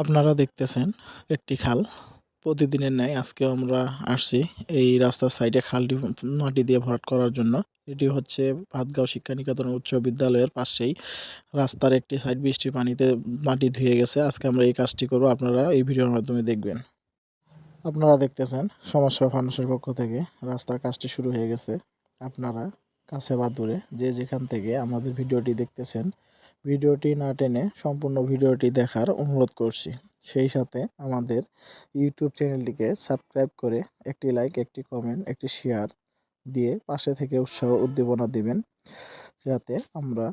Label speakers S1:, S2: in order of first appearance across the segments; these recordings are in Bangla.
S1: আপনারা দেখতেছেন একটি খাল। প্রতিদিনের ন্যায় আজকে আমরা আসছি এই রাস্তার সাইডে খালটি, মাটি দিয়ে ভরাট করার জন্য। এটি হচ্ছে ভাতগাঁও শিক্ষা নিকেতন উচ্চ বিদ্যালয়ের পাশেই। রাস্তার একটি সাইড বৃষ্টির পানিতে মাটি ধুয়ে গেছে। আজকে আমরা এই কাজটি করব। আপনারা এই ভিডিওর মাধ্যমে দেখবেন। আপনারা দেখতেছেন সমস্যা ফাউন্ডেশনের পক্ষ থেকে রাস্তার কাজটি শুরু হয়ে গেছে। আপনারা কাছে বা দূরে যে যেখান থেকে আমাদের ভিডিওটি দেখতেছেন ভিডিওটি না টেনে সম্পূর্ণ ভিডিওটি দেখার অনুরোধ করছি। সেই সাথে আমাদের ইউটিউব চ্যানেলটিকে সাবস্ক্রাইব করে একটি লাইক একটি কমেন্ট একটি শেয়ার দিয়ে পাশে থেকে উৎসাহ উদ্দীপনা দিবেন, যাতে আমরা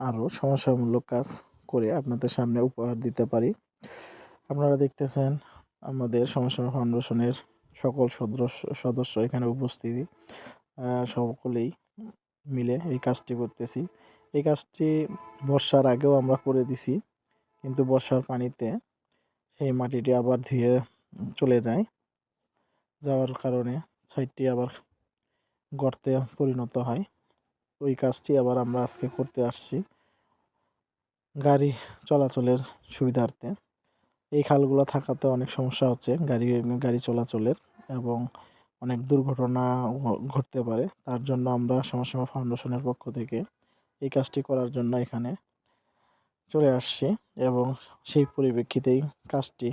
S1: আরও সমস্যামূলক কাজ করে আপনাদের সামনে উপহার দিতে পারি। আপনারা দেখতেছেন আমাদের সমস্যা ফাউন্ডেশনের সকল সদস্য সদস্য এখানে উপস্থিতি। সকলেই মিলে এই কাজটি করতেছি। এই কাজটি বর্ষার আগেও আমরা করে দিছি। কিন্তু বর্ষার পানিতে সেই মাটিটি আবার ধুয়ে চলে যায়। যাওয়ার কারণে সাইডটি আবার গর্তে পরিণত হয়। ওই কাজটি আবার আমরা আজকে করতে আসছি গাড়ি চলাচলের সুবিধার্থে। এই খালগুলো থাকাতে অনেক সমস্যা হচ্ছে গাড়ি গাড়ি চলাচলের এবং অনেক দুর্ঘটনা ঘটতে পারে। তার জন্য আমরা সমাজসেবা ফাউন্ডেশনের পক্ষ থেকে এই কাজটি করার জন্য এখানে চলে আসছি এবং সেই পরিপ্রেক্ষিতেই কাজটি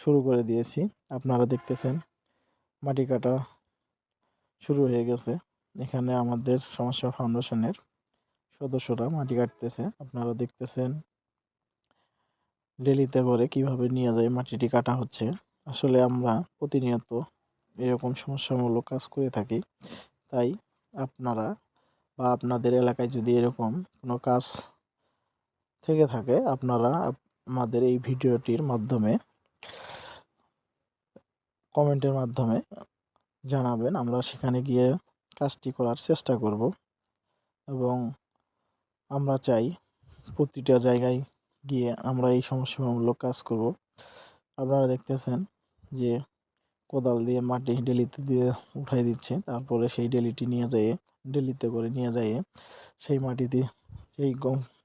S1: শুরু করে দিয়েছি। আপনারা দেখতেছেন, মাটি কাটা শুরু হয়ে গেছে। এখানে আমাদের সমস্যা ফাউন্ডেশনের সদস্যরা মাটি কাটতেছে। আপনারা দেখতেছেন, ডেলিতে করে কীভাবে নিয়ে যায় মাটিটি কাটা হচ্ছে। আসলে আমরা প্রতিনিয়ত এরকম সমস্যামূলক কাজ করে থাকি, তাই আপনারা বা আপনাদের এলাকায় যদি এরকম কোনো কাজ থেকে থাকে, আপনারা আমাদের এই ভিডিওটির মাধ্যমে কমেন্টের মাধ্যমে জানাবেন। আমরা সেখানে গিয়ে কাজটি করার চেষ্টা করব এবং আমরা চাই প্রতিটা জায়গায় গিয়ে আমরা এই সমস্যামূলক কাজ করব। আপনারা দেখতেছেন যে কোদাল দিয়ে মাটি ডেলিতে দিয়ে উঠাই দিচ্ছে। তারপরে সেই ডেলিটি নিয়ে যেয়ে, ডেলিতে করে নিয়ে যেয়ে সেই মাটিতে সেই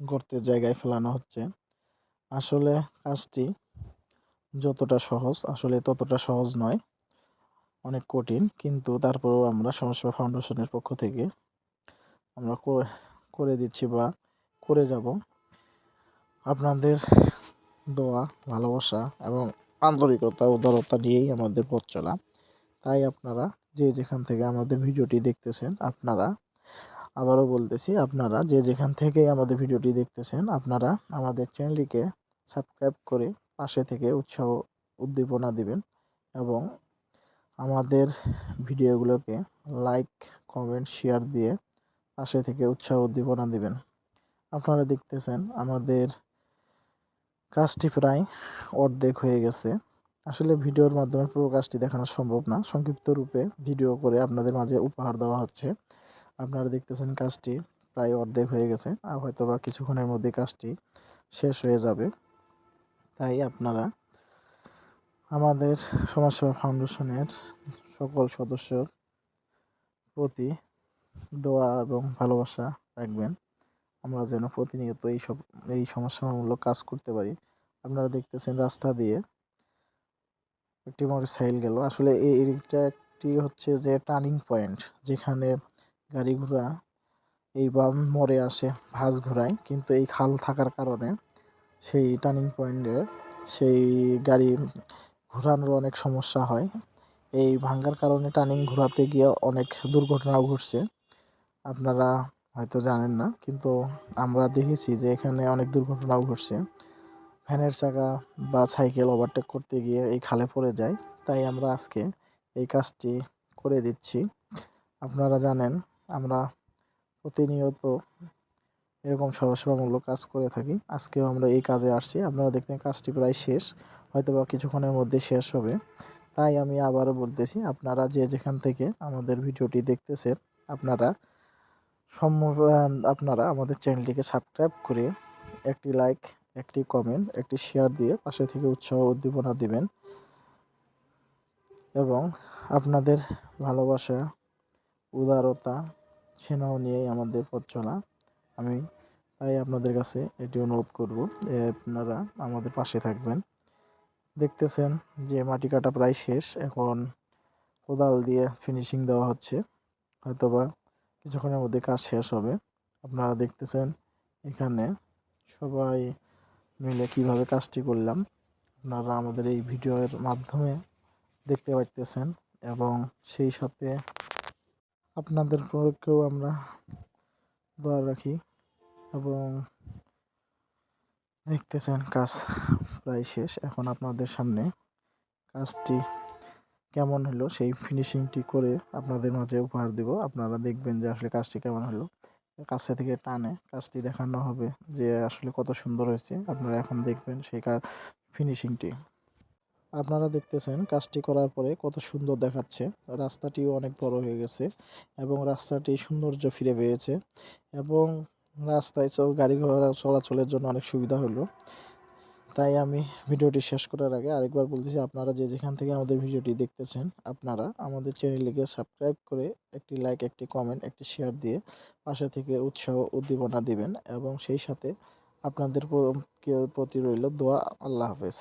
S1: গর্তের জায়গায় ফেলানো হচ্ছে। আসলে কাজটি যতটা সহজ, আসলে ততটা সহজ নয়, অনেক কঠিন। কিন্তু তারপরেও আমরা সমস্যা ফাউন্ডেশনের পক্ষ থেকে আমরা করে দিচ্ছি বা করে যাব। আপনাদের দোয়া, ভালোবাসা এবং আন্তরিকতা উদারতা নিয়েই আমাদের পথ চলা। তাই আপনারা যে যেখান থেকে আমাদের ভিডিওটি দেখতেছেন, আপনারা, আবারও বলতেছি, আপনারা যে যেখান থেকে আমাদের ভিডিওটি দেখতেছেন, আপনারা আমাদের চ্যানেলটিকে সাবস্ক্রাইব করে পাশে থেকে উৎসাহ উদ্দীপনা দিবেন এবং আমাদের ভিডিওগুলোকে লাইক, কমেন্ট, শেয়ার দিয়ে পাশে থেকে উৎসাহ উদ্দীপনা দিবেন। আপনারা দেখতেছেন আমাদের কাজটি প্রায় অর্ধেক হয়ে গেছে। আসলে ভিডিওর মাধ্যমে পুরো কাজটি দেখানো সম্ভব না। সংক্ষিপ্ত রূপে ভিডিও করে আপনাদের মাঝে উপহার দেওয়া হচ্ছে। আপনারা দেখতেছেন কাজটি প্রায় অর্ধেক হয়ে গেছে। আর হয়তো বা কিছুক্ষণের মধ্যে কাজটি শেষ হয়ে যাবে। তাই আপনারা আমাদের সমাজসেবা ফাউন্ডেশনের সকল সদস্যর প্রতি দোয়া এবং ভালোবাসা রাখবেন। আমরা যেন প্রতিনিয়ত এই সব এই সমস্যামূলক কাজ করতে পারি। আপনারা দেখতেছেন রাস্তা দিয়ে একটি মোটরসাইকেল গেল। আসলে এইটা একটি হচ্ছে যে টার্নিং পয়েন্ট যেখানে গাড়ি ঘোড়া এই বাম মোড়ে আসে, ভাঁজ ঘোরায় কিন্তু এই খাল থাকার কারণে সেই টার্নিং পয়েন্টে সেই গাড়ি ঘোরানোর অনেক সমস্যা হয়। এই ভাঙ্গার কারণে টার্নিং ঘোরাতে গিয়ে অনেক দুর্ঘটনাও ঘটছে। আপনারা হয়তো জানেন না, কিন্তু আমরা দেখেছি যে এখানে অনেক দুর্ঘটনাও ঘটছে। ভ্যানের চাকা বা সাইকেল ওভারটেক করতে গিয়ে এই খালে পড়ে যায়। তাই আমরা আজকে এই কাজটি করে দিচ্ছি। আপনারা জানেন, আমরা প্রতিনিয়ত এরকম সমাজসেবামূলক কাজ করে থাকি। আজকেও আমরা এই কাজে আসছি। আপনারা দেখতেন কাজটি প্রায় শেষ হয়তো বা কিছুক্ষণের মধ্যে শেষ হবে। তাই আমি আবারও বলতেছি, আপনারা যে যেখান থেকে আমাদের ভিডিওটি দেখতেছেন, আপনারা সম্ভব আপনারা আমাদের চ্যানেলটিকে সাবস্ক্রাইব করে একটি লাইক একটি কমেন্ট একটি শেয়ার দিয়ে পাশে থেকে উৎসাহ উদ্দীপনা দিবেন। এবং আপনাদের ভালোবাসা, উদারতা, স্নেহ নিয়েই আমাদের পথ চলা। আমি তাই আপনাদের কাছে এটি অনুরোধ করব আপনারা আমাদের পাশে থাকবেন। দেখতেছেন যে মাটি কাটা প্রায় শেষ, এখন কোদাল দিয়ে ফিনিশিং দেওয়া হচ্ছে। হয়তোবা কিছুক্ষণের মধ্যে কাজ শেষ হবে। আপনারা দেখতেছেন এখানে সবাই মিলে কীভাবে কাজটি করলাম। আপনারা আমাদের এই ভিডিওর মাধ্যমে দেখতে পারতেছেন এবং সেই সাথে আপনাদের পক্ষেও আমরা দোয়া রাখি এবং দেখতেছেন কাজ প্রায় শেষ। এখন আপনাদের সামনে কাজটি কেমন হলো? সেই ফিনিশিংটি করে আপনাদের মাঝে উপহার দেব। আপনারা দেখবেন যে আসলে কাজটি কেমন হলো। কাছে থেকে টানে, কাজটি দেখানো হবে যে আসলে কত সুন্দর হয়েছে। আপনারা এখন দেখবেন সেই কাজ ফিনিশিংটি আপনারা দেখতেছেন কাজটি করার পরে কত সুন্দর দেখাচ্ছে। রাস্তাটিও অনেক বড় হয়ে গেছে এবং রাস্তাটি সৌন্দর্য ফিরে পেয়েছে এবং রাস্তায় গাড়ি ঘোড়া চলাচলের জন্য অনেক সুবিধা হলো। তাই আমি ভিডিওটি শেষ করার আগে আরেকবার বলতেছি, আপনারা যে যেখান থেকে আমাদের ভিডিওটি দেখতেছেন, আপনারা আমাদের চ্যানেলটিকে সাবস্ক্রাইব করে একটি লাইক, একটি কমেন্ট, একটি শেয়ার দিয়ে পাশে থেকে উৎসাহ উদ্দীপনা দিবেন এবং সেই সাথে আপনাদের প্রতি রইল দোয়া। আল্লাহ হাফেজ।